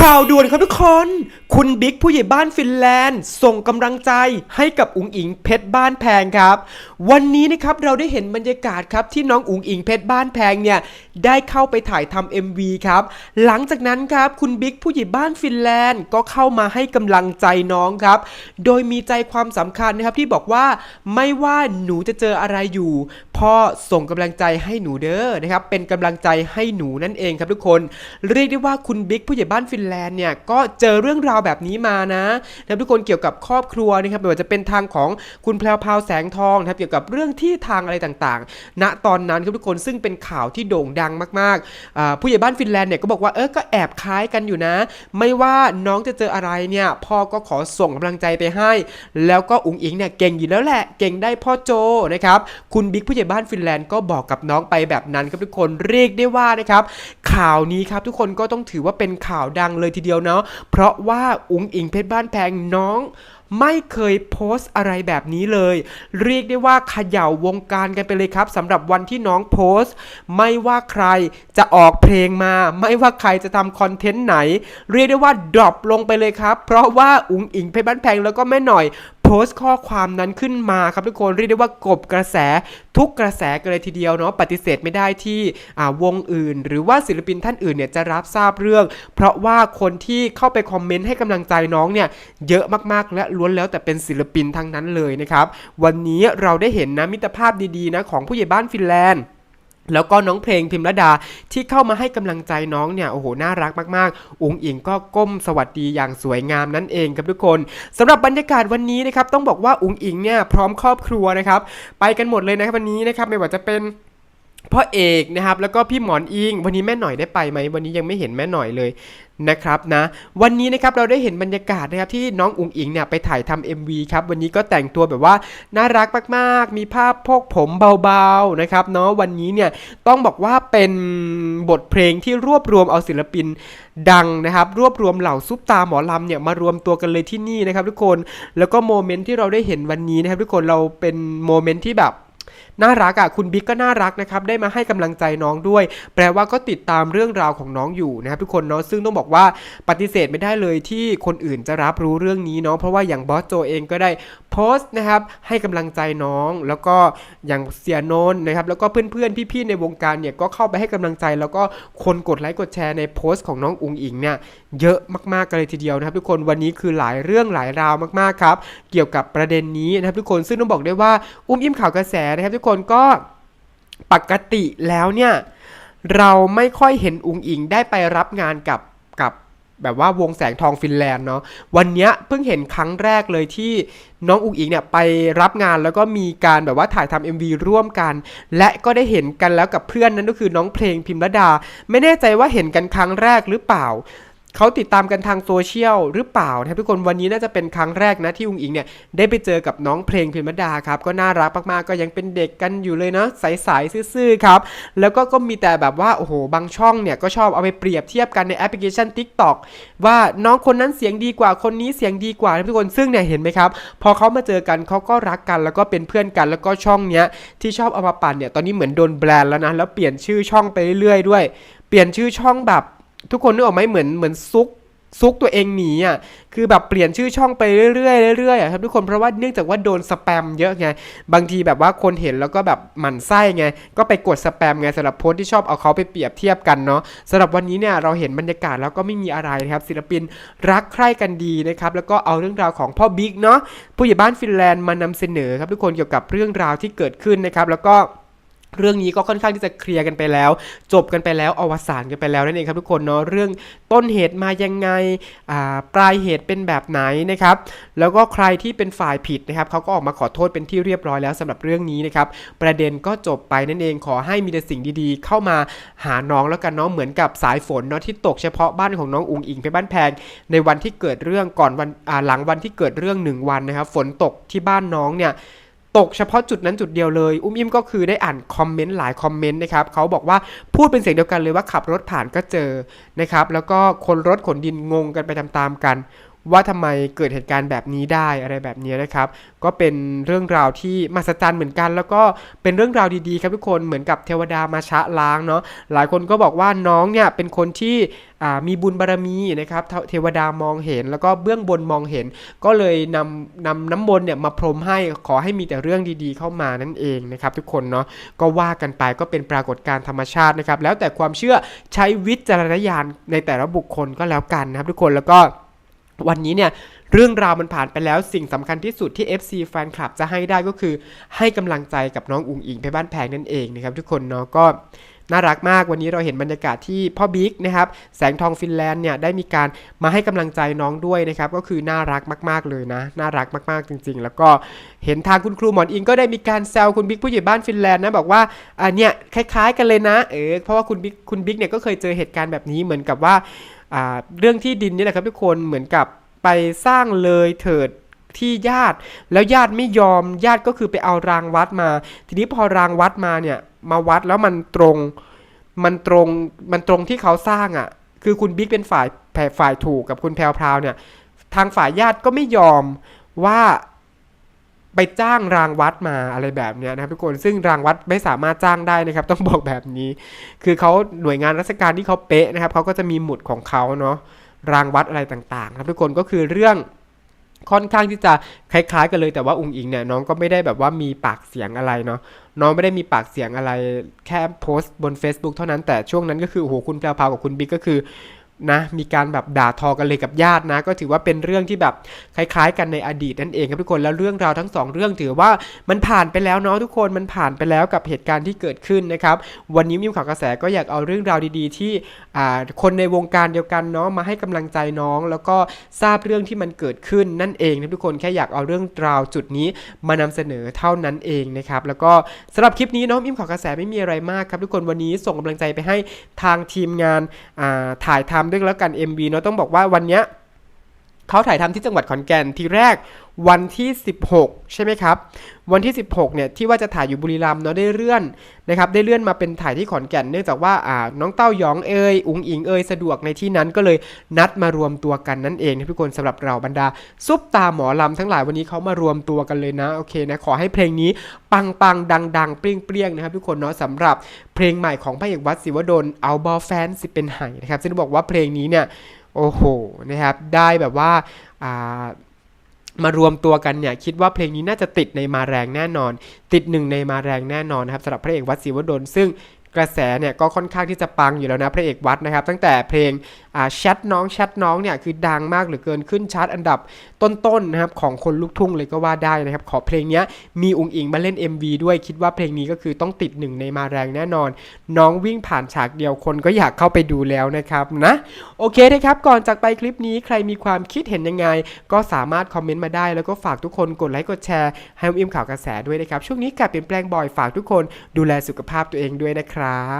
ข่าวด่วนครับทุกคน คุณบิ๊กผู้ใหญ่บ้านฟินแลนด์ ส่งกำลังใจให้กับอุ๋งอิงเพชรบ้านแพงครับ วันนี้นะครับเราได้เห็นบรรยากาศครับที่น้องอุ๋งอิงเพชรบ้านแพงเนี่ยได้เข้าไปถ่ายทำ MV ครับหลังจากนั้นครับคุณบิ๊กผู้ใหญ่บ้านฟินแลนด์ก็เข้ามาให้กำลังใจน้องครับ โดยมีใจความสำคัญนะครับที่บอกว่าไม่ว่าหนูจะเจออะไรอยู่พ่อส่งกำลังใจให้หนูเด้อนะครับเป็นกำลังใจให้หนูนั่นเองครับทุกคน เรียกได้ว่าคุณบิ๊กผู้ใหญ่บ้านฟินแลนด์เนี่ยก็เจอเรื่องราวแบบนี้มานะนะทุกคนเกี่ยวกับครอบครัวนะครับไม่ว่าจะเป็นทางของคุณแพรวพาวแสงทองนะครับเกี่ยวกับเรื่องที่ทางอะไรต่างๆ ณตอนนั้นครับทุกคนซึ่งเป็นข่าวที่โด่งดังมากๆผู้ใหญ่บ้านฟินแลนด์เนี่ยก็บอกว่าเออก็แอบคล้ายกันอยู่นะ ไม่ว่าน้องจะเจออะไรเนี่ยพ่อก็ขอส่งกำลังใจไปให้ แล้วก็อุ๋งอิงเนี่ยเก่งอยู่แล้วแหละเก่งได้พ่อโจนะครับคุณบิ๊กผู้ใหญ่บ้านฟินแลนด์ก็บอกกับน้องไปแบบนั้นครับทุกคนเรียกได้ว่านะครับข่าวนี้ครับทุกคนก็ต้องถือว่าเป็นข่าวดังเลยทีเดียวเนาะเพราะว่าอุ้งอิงเพชรบ้านแพงน้อง ไม่เคยโพสต์อะไรแบบนี้เลย เรียกได้ว่าเขย่าวงการกันไปเลยครับสำหรับวันที่น้องโพสต์ ไม่ว่าใครจะออกเพลงมา ไม่ว่าใครจะทำคอนเทนต์ไหน เรียกได้ว่าดรอปลงไปเลยครับ เพราะว่าอุ้งอิงเพชรบ้านแพงแล้วก็แม่หน่อย พสต์ข้อความนั้นขึ้นมาครับทุกคนเรียกได้ว่ากบกระแสทุกกระแสกันเลยทีเดียวเนาะปฏิเสธไม่ได้ที่วงอื่น หรือว่าศิลปินท่านอื่นเนี่ยจะรับทราบเรื่อง เพราะว่าคนที่เข้าไปคอมเมนต์ให้กำลังใจน้องเนี่ยเยอะมากๆและล้วนแล้วแต่เป็นศิลปินทั้งนั้นเลยนะครับวันนี้เราได้เห็นนะมิตรภาพดีๆนะของผู้ใหญ่บ้านฟินแลนด์ แล้วก็น้องเพลงพิมรดาที่เข้ามาให้กำลังใจน้องเนี่ยโอ้โหน่ารักมากๆ อุงอิงก็ก้มสวัสดีอย่างสวยงามนั่นเองครับทุกคนสำหรับบรรยากาศวันนี้นะครับต้องบอกว่าอุงอิงเนี่ยพร้อมครอบครัวนะครับไปกันหมดเลยนะครับวันนี้นะครับไม่ว่าจะเป็น พ่อเอกนะครับแล้วก็พี่หมอนอิงวันนี้แม่หน่อยได้ไปไหมวันนี้ยังไม่เห็นแม่หน่อยเลยนะครับนะวันนี้นะครับเราได้เห็นบรรยากาศนะครับที่น้องอุงอิงเนี่ยไปถ่ายทำ MV ครับวันนี้ก็แต่งตัวแบบว่าน่ารักมากๆ มีภาพพกผมเบาๆนะครับเนาะวันนี้เนี่ยต้องบอกว่าเป็นบทเพลงที่รวบรวมเอาศิลปินดังนะครับ รวบรวมเหล่าซุปตาหมอลำเนี่ยมารวมตัวกันเลยที่นี่นะครับทุกคนแล้วก็โมเมนต์ที่เราได้เห็นวันนี้นะครับทุกคนเราเป็นโมเมนต์ที่แบบ น่ารักอะคุณบิ๊กก็น่ารักนะครับได้มาให้กำลังใจน้องด้วย แปลว่าก็ติดตามเรื่องราวของน้องอยู่นะครับทุกคนเนาะซึ่งต้องบอกว่าปฏิเสธไม่ได้เลยที่คนอื่นจะรับรู้เรื่องนี้เนาะเพราะว่าอย่างบอสโจเองก็ได้โพสต์นะครับให้กำลังใจน้อง แล้วก็อย่างเสียโนนนะครับแล้วก็เพื่อนๆพี่ๆในวงการเนี่ยก็เข้าไปให้กำลังใจ แล้วก็คนกดไลค์กดแชร์ในโพสต์ของน้องอุงอิงเนี่ยเยอะมากๆกันเลยทีเดียวนะครับ ทุกคนวันนี้คือหลายเรื่องหลายราวมากๆครับเกี่ยวกับประเด็นนี้นะครับทุกคนซึ่งต้องบอกได้ว่าอุ้มอิ่มข่าวกระแสนะครับทุกคนก็ปกติแล้วเนี่ยเราไม่ค่อยเห็นอุงอิงได้ไปรับงานกับกับแบบว่าวงแสงทองฟินแลนด์เนาะวันเนี้ยเพิ่งเห็นครั้งแรกเลยที่น้องอุงอิงเนี่ยไปรับงานแล้วก็มีการแบบว่าถ่ายทำ MV ร่วมกัน และก็ได้เห็นกันแล้วกับเพื่อนนั่นก็คือน้องเพลงพิมรดา ไม่แน่ใจว่าเห็นกันครั้งแรกหรือเปล่า เขาติดตามกันทางโซเชียลหรือเปล่านะครับทุกคนวันนี้น่าจะเป็นครั้งแรกนะที่อุงอิงเนี่ยได้ไปเจอกับน้องเพลงพิมดาครับก็น่ารักมากๆก็ยังเป็นเด็กกันอยู่เลยเนาะใสๆซื่อๆครับแล้วก็ก็มีแต่แบบว่าโอ้โหบางช่องเนี่ยก็ชอบเอาไปเปรียบเทียบกันในแอปพลิเคชัน TikTok ว่าน้องคนนั้นเสียงดีกว่าคนนี้เสียงดีกว่าทุกคนซึ่งเนี่ยเห็นไหมครับพอเขามาเจอกันเขาก็รักกันแล้วก็เป็นเพื่อนกัน แล้วก็ช่องเนี้ยที่ชอบเอามาปั่นเนี่ยตอนนี้เหมือนโดนแบรนด์แล้วนะแล้วเปลี่ยนชื่อช่องไปเรื่อยๆด้วย เปลี่ยนชื่อช่องแบบ ทุกคนนึกออกไหมเหมือนเหมือนซุกซุกตัวเองหนีอะ คือแบบเปลี่ยนชื่อช่องไปเรื่อยๆเรื่อยๆอะครับทุกคน เพราะว่าเนื่องจากว่าโดนสแปมเยอะไง บางทีแบบว่าคนเห็นแล้วก็แบบหมั่นไส้ไง ก็ไปกดสแปมไงสำหรับโพสที่ชอบเอาเขาไปเปรียบเทียบกันเนาะสำหรับวันนี้เนี่ยเราเห็นบรรยากาศแล้วก็ไม่มีอะไรนะครับ ศิลปินรักใคร่กันดีนะครับ แล้วก็เอาเรื่องราวของพ่อบิ๊กเนาะ ผู้ใหญ่บ้านฟินแลนด์มานำเสนอครับทุกคนเกี่ยวกับเรื่องราวที่เกิดขึ้นนะครับ แล้วก็ เรื่องนี้ก็ค่อนข้างที่จะเคลียร์กันไปแล้ว จบกันไปแล้วอวสานกันไปแล้วนั่นเองครับทุกคนเนาะเรื่องต้นเหตุมายังไงอ่าปลายเหตุเป็นแบบไหนนะครับแล้วก็ใครที่เป็นฝ่ายผิดนะครับเขาก็ออกมาขอโทษเป็นที่เรียบร้อยแล้วสำหรับเรื่องนี้นะครับประเด็นก็จบไปนั่นเองขอให้มีแต่สิ่งดีๆ เข้ามาหาน้องแล้วกันเนาะเหมือนกับสายฝนเนาะที่ตกเฉพาะบ้านของน้องอุงอิงไปบ้านแพงในวันที่เกิดเรื่องก่อนวันหลังวันที่เกิดเรื่องหนึ่งวันนะครับฝนตกที่บ้านน้องเนี่ย ตกเฉพาะจุดนั้นจุดเดียวเลย อุ้มอิ่มก็คือได้อ่านคอมเมนต์หลายคอมเมนต์นะครับเขาบอกว่าพูดเป็นเสียงเดียวกันเลยว่าขับรถผ่านก็เจอนะครับแล้วก็คนรถขนดินงงกันไปตามๆกัน ว่าทำไมเกิดเหตุการณ์แบบนี้ได้อะไรแบบนี้นะครับ ก็เป็นเรื่องราวที่มหัศจรรย์เหมือนกัน แล้วก็เป็นเรื่องราวดีๆครับทุกคนเหมือนกับเทวดามาชะล้างเนาะหลายคนก็บอกว่าน้องเนี่ยเป็นคนที่มีบุญบารมีนะครับเทวดามองเห็นแล้วก็เบื้องบนมองเห็น ก็เลยนำนำน้ำมนต์เนี่ยมาพรมให้ขอให้มีแต่เรื่องดีๆ เข้ามานั่นเองนะครับทุกคนเนาะก็ว่ากันไปก็เป็นปรากฏการณ์ธรรมชาตินะครับแล้วแต่ความเชื่อใช้วิจารณญาณในแต่ละบุคคลก็แล้วกันนะครับทุกคนแล้วก็ วันนี้เนี่ยเรื่องราวมันผ่านไปแล้วสิ่งสำคัญที่สุดที่ FC แฟนคลับจะให้ได้ก็คือ ให้กำลังใจกับน้องอุ๋งอิงไปบ้านแพงนั่นเองนะครับทุกคนเนาะก็น่ารักมากวันนี้เราเห็นบรรยากาศที่พ่อบิ๊กนะครับแสงทองฟินแลนด์เนี่ยได้มีการมาให้กำลังใจน้องด้วยนะครับก็คือน่ารักมากๆเลยนะน่ารักมากๆจริง ๆ แล้วก็เห็นทางคุณครูหมอนอิงก็ได้มีการแซวคุณบิ๊กผู้ใหญ่บ้านฟินแลนด์นะบอกว่าอ่าเนี่ยคล้าย ๆ กันเลยนะเออเพราะว่าคุณบิ๊กคุณบิ๊กเนี่ยก็เคยเจอเหตุการณ์แบบนี้เหมือนกับว่า เรื่องที่ดินนี่แหละครับทุกคนเหมือนกับไปสร้างเลยเถิดที่ญาติ แล้วญาติไม่ยอมญาติก็คือไปเอารางวัดมา ทีนี้พอรางวัดมาเนี่ยมาวัดแล้วมันตรงมันตรงมันตรงที่เขาสร้างอะ่ะ คือคุณบิ๊กเป็นฝ่ายฝ่ายถูกกับคุณแพรวพราวเนี่ยทางฝ่ายญาติก็ไม่ยอมว่า ไปจ้างรางวัดมาอะไรแบบเนี้ยนะครับทุกคนซึ่งรางวัดไม่สามารถจ้างได้นะครับ ต้องบอกแบบนี้ คือเขาหน่วยงานราชการที่เขาเป๊ะนะครับเขาก็จะมีหมุดของเขาเนาะรางวัดอะไรต่างๆครับทุกคนก็คือเรื่องค่อนข้างที่จะคล้ายๆ กันเลยแต่ว่าอุงอิงเนี่ยน้องก็ไม่ได้แบบว่ามีปากเสียงอะไรเนาะน้องไม่ได้มีปากเสียงอะไรแค่โพสต์บน Facebook เท่านั้นแต่ช่วงนั้นก็คือโอ้โหคุณแพรวพาวกับคุณบิ๊กก็คือ นะมีการแบบด่าทอกันเลยกับญาตินะ ก็ถือว่าเป็นเรื่องที่แบบคล้ายๆ กันในอดีตนั่นเองครับทุกคนแล้วเรื่องราวทั้งสองเรื่องถือว่ามันผ่านไปแล้วเนาะทุกคนมันผ่านไปแล้วกับเหตุการณ์ที่เกิดขึ้นนะครับวันนี้มิวข่าวกระแสก็อยากเอาเรื่องราวดีๆ ที่คนในวงการเดียวกันเนาะมาให้กำลังใจน้อง แล้วก็ทราบเรื่องที่มันเกิดขึ้นนั่นเองนะทุกคนแค่อยากเอาเรื่องราวจุดนี้มานำเสนอเท่านั้นเองนะครับแล้วก็สำหรับคลิปนี้เนาะมิวข่าวกระแสไม่มีอะไรมากครับทุกคนวันนี้ส่งกำลังใจไปให้ทางทีมงานถ่ายทำด้วยแล้วกัน MV เนาะต้องบอกว่าวันเนี้ย เขาถ่ายทำที่จังหวัดขอนแก่นทีแรกวันที่ 16 ใช่ไหมครับ วันที่ 16เนี่ยที่ว่าจะถ่ายอยู่บุรีรัมย์เนาะได้เลื่อนนะครับได้เลื่อนมาเป็นถ่ายที่ขอนแก่นเนื่องจากว่าอ่าน้องเต้ายองเอยอุงอิงเอยสะดวกในที่นั้นก็เลยนัดมารวมตัวกันนั่นเองทุกคนสำหรับเราบรรดา ซุปตาหมอลำทั้งหลายวันนี้เขามารวมตัวกันเลยนะโอเคนะขอให้เพลงนี้ปังปังดังดังเปรี้ยงเปรี้ยงนะครับทุกคนเนาะสำหรับเพลงใหม่ของพระเอกวัดศิวดลเอาบอแฟนสิเป็นไห่นะครับซึ่งบอกว่าเพลงนี้เนี่ย โอ้โหนะครับได้แบบว่าามารวมตัวกันเนี่ยคิดว่าเพลงนี้น่าจะติดในมาแรงแน่นอน ติดหนึ่งในมาแรงแน่นอนนะครับสำหรับพระเอกวัดศิวดลซึ่งกระแสเนี่ยก็ค่อนข้างที่จะปังอยู่แล้วนะพระเอกวัดนะครับ ตั้งแต่เพลงแชทน้องแชทน้องเนี่ยคือดังมากเหลือเกินขึ้นชาร์ตอันดับต้นๆนะครับของคนลูกทุ่งเลยก็ว่าได้นะครับ ขอเพลงนี้มีอุงอิงมาเล่น MV ด้วยคิดว่าเพลงนี้ก็คือต้องติดหนึ่งในมาแรงแน่นอน น้องวิ่งผ่านฉากเดียวคนก็อยากเข้าไปดูแล้วนะครับนะโอเคนะครับก่อนจากไปคลิปนี้ใครมีความคิดเห็นยังไง ก็สามารถคอมเมนต์มาได้ แล้วก็ฝากทุกคนกดไลค์กดแชร์ให้อิมข่าวกระแสด้วยนะครับช่วงนี้การเปลี่ยนแปลงบ่อยฝากทุกคนดูแลสุขภาพตัวเองด้วยนะครับ